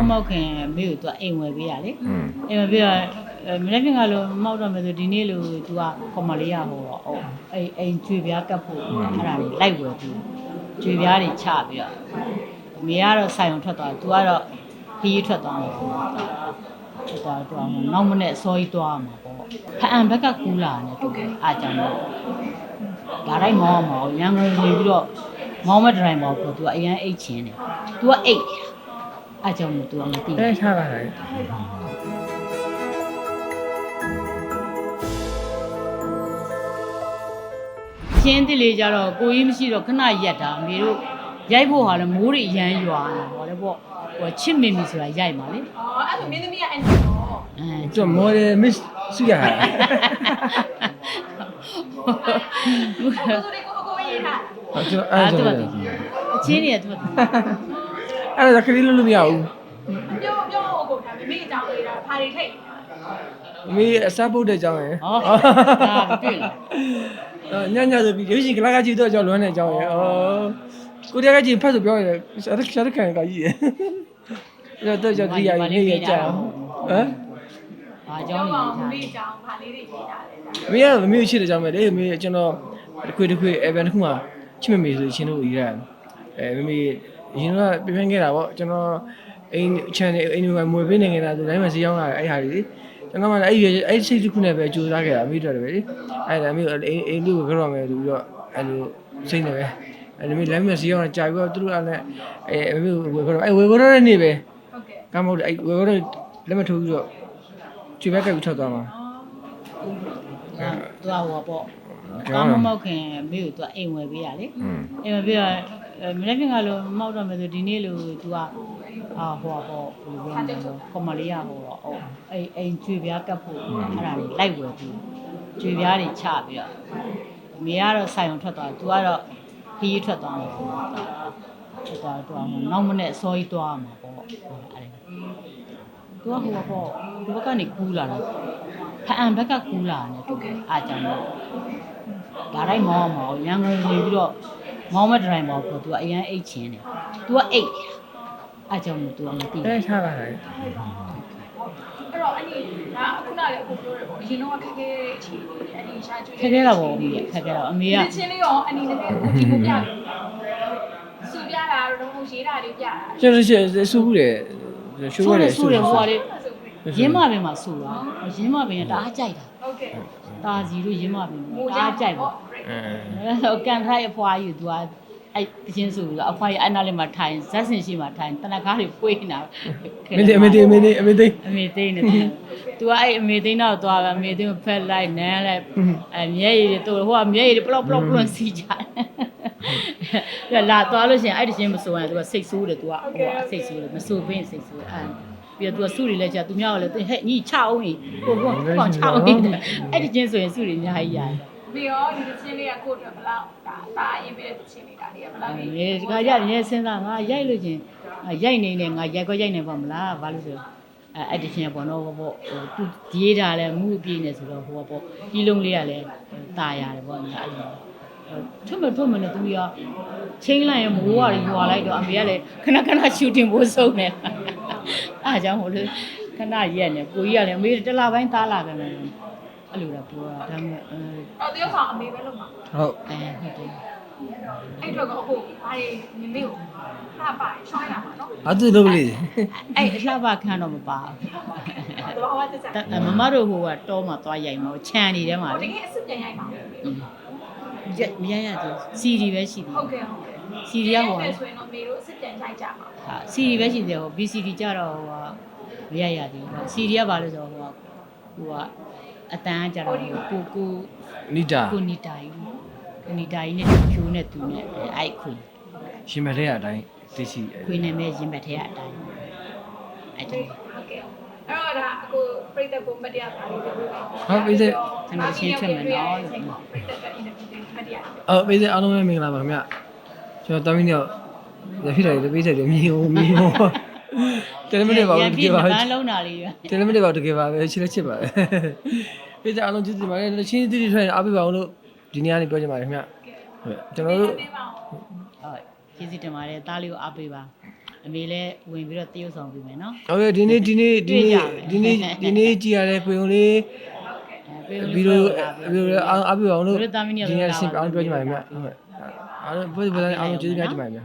မမောက်ခင်မေကိုသူကအိမ်ဝယ်ပေးရလေอืมအိမ်ဝယ်ပေးရအဲမနေ့ကငါလိုမောက်တော့မယ်ဆိုဒီနေ့လိုသူကကော်မလေးရဟိုဟိုအိမ်အိမ်ကျွေပြားကတ်ဖို့အဲ့ဒါတွေလိုက်ဝယ်ပြီးကျွေပြားတွေချပြီးတော့မေကတော့ဆိုင်အောင်ထွက်သွားသူကတော့ခီးထွက်သွားတယ်ထွက်သွားတော့နောက်မနေ့အစောကြီးသွားမှာပေါ့ဖအံဘက်ကကူလာတယ်ဟုတ်ကဲ့အားကြောင့်မို့ဒါတိုင်းမောင်းမှာရန်ကုန်ဝင်ပြီးတော့မောင်းမဲ့ဒရိုင်ဘာကိုသူကအရန်အိတ်ချင်တယ်သူကအိတ် အားကြောင့်မို့သူကမသိဘူးအဲထားပါလားရှင်းတိလေးကြတော့ကိုကြီးမရှိတော့ခဏရက်တာအမေတို့ရိုက်ဖို့ဟာလဲမိုးတွေအရမ်းရွာတာဟောလေပေါ့ဟိုချစ်မင်မီဆိုတာရိုက်ပါလေအော်အဲ့ဒါမင်းသမီးကအန်တီတော့အဲကျွန်တော်မော်ဒယ်မစ်စုရတာကိုစိုးတွေကိုကိုကိုရေးထားကျွန်တော်အာအဲ့သူဒါကအချင်းတွေကသူက အဲ့ဒါခရီးလို့လို့မရဘူးပြောပြောကိုဒါမမေအကြောင်းလေးတာဘာတွေထိတ်အမေအစားပုတ်တဲ့အကြောင်းရယ်ဟောဒါတွေ့လားအော်ညညဆိုပြီးရုပ်ရှင်ကလာကကြည့်တော့ကြောင်းလွမ်းတဲ့အကြောင်းရယ်ဩကိုတရားကကြည့်ဖတ်ဆိုပြောရတယ်ရှာရရှာရခံကကြီးရယ်အဲ့တော့ကြောင့်ဒီရည်နေရကြအောင်ဟမ်ဘာကြောပြောင့်ပါလဲအောင်မမေအကြောင်းဘာလေးတွေရေးထားလဲဒါအမေကမမေကိုချစ်တဲ့ကြောင်းပဲလေအမေကျွန်တော်တစ်ခွေတစ်ခွေအဲဘန်တစ်ခုမှချစ်မမေဆိုချင်းတို့ရေးရတယ် အဲမမေရင်တော့ပြပြခဲ့တာပေါ့ကျွန်တော်အိမ် channel အိမ်မှာမွေပေးနေကြတာဆိုတိုင်းမှာစီရောက်လာအဲ့ဟာတွေကျွန်တော်မှအဲ့အဲ့စိတ်တစ်ခုနဲ့ပဲကြိုးစားခဲ့တာအမေတို့တယ်ပဲလေအဲ့ဒါအမေအိမ်အိမ်လူကိုကြောက်မယ်ဆိုပြီးတော့အဲ့လိုစိတ်နေပဲအဲ့လိုမျိုးလမ်းမစီရောက်လာကြာပြီးတော့သူတို့အဲ့နဲ့အဲအမေဝေကြောအဲ့ဝေကြောတဲ့နေ့ပဲဟုတ်ကဲ့ကမ်းမဟုတ်အဲ့ဝေကြောလက်မထိုးပြီးတော့ကျွေးဘက်ကပြီးထွက်သွားမှာအာသူကဟိုပေါ့ကောင်းမမောက်ခင်မေကိုသူကအိမ်ဝယ်ပေးရလေอืมအိမ်ဝယ်ပေးရ မနေ့ကငါလိုမောက်တော့မယ်ဆိုဒီနေ့လိုသူကအာဟိုပေါ့ဘယ်လိုပြောမလဲကော်မလေးရဟိုဟိုအိမ်အိမ်ကျွေပြားကတ်ဖို့အဲ့ဒါတွေလိုက်ဝယ်ပြီးကျွေပြားတွေချပြီးတော့မေကတော့ဆိုင်အောင်ထွက်သွားသူကတော့ခီးထွက်သွားတယ်ထွက်သွားတော့နောက်မနေ့အစောကြီးသွားမှာပေါ့အဲ့ဒါသူကဟိုပေါ့ဒီဘက်ကနေကူးလာတာဖအံဘက်ကကူးလာတယ်ဟုတ်ကဲ့အားကြောင့်မို့ဒါတိုင်းမောင်းမှာရန်ကုန်ဝင်ပြီးတော့ မောင်းမဲ့ဒရိုင်ဘာကိုသူကအရန်အိတ်ချင်တယ်သူကအိတ်အားကြောင့်မို့သူကမသိအဲဘူးထားပါလားအဲ့တော့အဲ့ဒီဒါခုနလည်းအခုပြောရပေါ့အရင်တော့ခက်ခဲတဲ့အခြေအနေအဲ့ဒီရှားကျွေးခက်ခဲတာပေါ့အမေခက်ခဲတာအမေက ဒီချင်းလေးရောအန်တီလည်းဒီကိုပြတယ်စူပြတာတော့ဟိုရေးတာလေးပြတာ ကျွန်တော်ရှေ့ဆူဘူးတယ်ရှိုးဆူရတတယ်ယ်ဆူတယ်ဟိုကလေဆိုပြီး ရင်းမပင်မှာဆူတာရင်းမပင်ကတအားကြိုက်တာဟုတ်ကဲ့တာစီတို့ရင်းမပင်တအားကြိုက်ပါအဲအဲ့တော့ကန်ထိုက်အဖွားကြီးသူကအဲ့တချင်းဆိုလို့အဖွားကြီးအဲ့နားလေးမှာထိုင်ဇက်စင်ရှိမှာထိုင်တနကားတွေပွေးနေတာမင်းအမေတေအမေတေအမေတေအမေသိနေတယ်သူကအဲ့အမေသိတော့သွားပဲအမေသိကိုဖက်လိုက်နန်းလိုက်အဲမျက်ရည်တွေသူဟိုကမျက်ရည်တွေပလော့ပလော့ပလော့စီကြတယ်လာသွားလို့ရှိရင်အဲ့တချင်းမဆိုရင်သူကစိတ်ဆိုးတယ်သူကဟိုကစိတ်ဆိုးတယ်မဆိုဘင်းစိတ်ဆိုးအဲ့ ပြီးတော့သူကစုတွေလည်းကြာသူများကလည်းဟဲ့ညီချအောင်ကြီးကိုကိုကောချအောင်ကြီးအဲ့ဒီချင်းဆိုရင်စုတွေအများကြီးရတယ် ပြီးတော့ဒီချင်းလေးကကိုယ့်အတွက်ဘလောက်ဒါဒါရင်ပြီးတဲ့ချင်းလေးဒါလေးကဘလောက်နေ အဲဒီခါကျရင်စဉ်းစားငါရိုက်လို့ချင်းရိုက်နေနေငါရိုက်ခွက်ရိုက်နေပါမလားဘာလို့ဆိုအဲအဲ့ဒီချင်းပေါ့နော်ဟိုပေါ့ဟိုသူဒီးတာလဲမူအပြည့်နေဆိုတော့ဟိုပေါ့ဒီလုံးလေးကလည်းตายရတယ်ပေါ့နော်အဲ့လိုထွတ်မထွတ်မနဲ့သူကချင်းလိုက်ရင်မိုးရရွာလိုက်တော့အမေကလည်းခဏခဏရှူတင်ဖို့ဆုံးနေ အားကြောင့်ဟိုလေခဏရက်နေကိုကြီးကလည်းအမေတစ်လပိုင်းသားလာတယ်အဲ့လိုတော့ပြောတာဒါပေမဲ့အဲအော်တယောက်ဆောင်အမေပဲလို့မှာဟုတ်အဲဟုတ်တယ်အဲ့တော့ကိုအခုဘာတွေမမေကိုလှပါရှောင်းရမှာနော်အတူလုပ်လေအဲ့အလှပခန်းတော့မပါဘူးတော့ဟောတက်တက်တမမတို့ဟိုကတောမှာသွားရိုက်မှာခြံနေထဲမှာတလေကယ်အစ်စ်ပြန်ရိုက်ပါဦးရက်မရရသေးစီဒီပဲရှိသေးဟုတ်ကဲ့ဟုတ်ကဲ့ စီဒီကဟိုဆိုရင်တော့မေတို့အစ်စ်ပြန်ရိုက်ကြမှာဟာစီဒီပဲရှိသေးဟို BCD ကြတော့ဟိုကမရရသေးဘူးစီဒီကဘာလို့ဆိုတော့ဟိုကဟိုကအတန်းကကြတော့ကိုကိုနီတာကိုနီတာကြီးကိုနီတာကြီးနဲ့ဖြိုးနဲ့သူနဲ့အဲ့ခွေရှင်မထဲအတိုင်းသိရှိခွေနဲ့မဲရင်ဘတ်ထဲအတိုင်းအဲ့ဒါဟုတ်ကဲ့အဲ့တော့ဒါအခုပြိတ္တကိုမတရားပါလို့ပြောပြပါဟုတ်ပြီစေကျွန်တော်ရှင်းထွက်မယ်နော်လို့ပြိတ္တကအင်တာဗျူးမတရားအော်ပြီစေအားလုံးပဲမင်္ဂလာပါခင်ဗျ ကျွန်တော်တာမီးနဲ့ရဖြစ်တာလေးပေးချက်တယ်မြေဟိုမြေဟိုတယ်မီးတွေပါတကယ်ပါဘာလုံးတာလေးရတယ်မီးတွေပါတကယ်ပါပဲချစ်လက်ချစ်ပါပဲပေးချက်အားလုံးကျေးဇူးတင်ပါတယ်ချင်းတီတီထွက်ရင်အားပေးပါအောင်လို့ဒီနေ့ကနေပြောချင်ပါတယ်ခင်ဗျကျွန်တော်တို့ဟုတ်ကျေးဇူးတင်ပါတယ်တားလေးကိုအားပေးပါအမေလည်းဝင်ပြီးတော့တရုပ်ဆောင်ပြီးမယ်နော်ဟုတ်ကဲ့ဒီနေ့ဒီနေ့ဒီနေ့ဒီနေ့ဒီနေ့ကြည်ရတဲ့ပွင့်ုံလေးဗီဒီယိုဗီဒီယိုအားအားပြအောင်လို့ဒီနေ့ဆင်အောင်ပြောချင်ပါတယ်မြတ်ဟုတ်ကဲ့ 俺们不是不是俺们就应该去买棉